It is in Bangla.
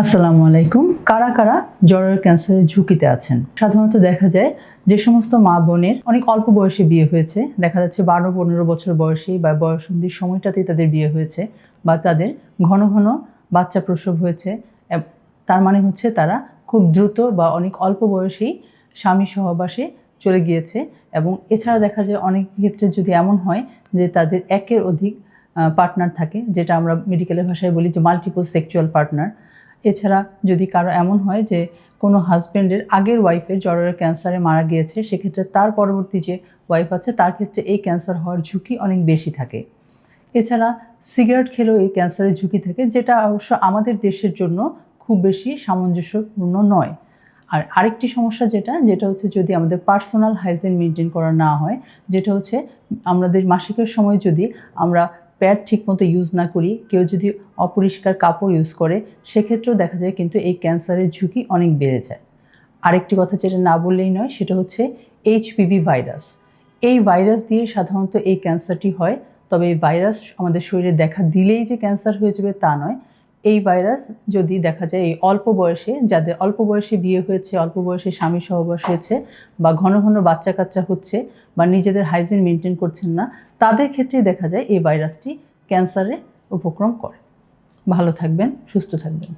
আসসালামু আলাইকুম। কারা কারা জ্বরের ক্যান্সারের ঝুঁকিতে আছেন? সাধারণত দেখা যায় যে সমস্ত মা বোনের অনেক অল্প বয়সে বিয়ে হয়েছে। দেখা যাচ্ছে বারো পনেরো বছর বয়সী বা বয়সন্ধির সময়টাতেই তাদের বিয়ে হয়েছে বা তাদের ঘন ঘন বাচ্চা প্রসব হয়েছে। তার মানে হচ্ছে তারা খুব দ্রুত বা অনেক অল্প বয়সেই স্বামী সহবাসে চলে গিয়েছে এবং এছাড়া দেখা যায় অনেক ক্ষেত্রে যদি এমন হয় যে তাদের একের অধিক পার্টনার থাকে, যেটা আমরা মেডিকেলের ভাষায় বলি যে মাল্টিপল সেক্সুয়াল পার্টনার এছাড়া যদি কারও এমন হয় যে কোনো হাজব্যান্ডের আগের ওয়াইফের জ্বরের ক্যান্সারে মারা গিয়েছে, সেক্ষেত্রে তার পরবর্তী যে ওয়াইফ আছে, তার ক্ষেত্রে এই ক্যান্সার হওয়ার ঝুঁকি অনেক বেশি থাকে। এছাড়া সিগারেট খেলেও এই ক্যান্সারের ঝুঁকি থাকে, যেটা অবশ্য আমাদের দেশের জন্য খুব বেশি সামঞ্জস্যপূর্ণ নয়। আর আরেকটি সমস্যা যেটা যেটা হচ্ছে যদি আমাদের পার্সোনাল হাইজিন মেনটেন করা না হয়, যেটা হচ্ছে আমাদের মাসিকের সময় যদি আমরা প্যাড ঠিকমতো ইউজ না করি, কেউ যদি অপরিষ্কার কাপড় ইউজ করে, সেক্ষেত্রেও দেখা যায় কিন্তু এই ক্যান্সারের ঝুঁকি অনেক বেড়ে যায়। আরেকটি কথা যেটা না বললেই নয়, সেটা হচ্ছে এইচপিভি ভাইরাস এই ভাইরাস দিয়ে সাধারণত এই ক্যান্সারটি হয়, তবে এই ভাইরাস আমাদের শরীরে দেখা দিলেই যে ক্যান্সার হয়ে যাবে তা নয়। এই ভাইরাস যদি দেখা যায় এই অল্প বয়সে, যাদের অল্প বয়সে বিয়ে হয়েছে, অল্প বয়সে স্বামী সহবাস হয়েছে বা ঘন ঘন বাচ্চা কাচ্চা হচ্ছে বা নিজেদের হাইজিন মেনটেন করছেন না, তাদের ক্ষেত্রে দেখা যায় এই ভাইরাসটি ক্যান্সারে উপক্রম করে। ভালো থাকবেন, সুস্থ থাকবেন।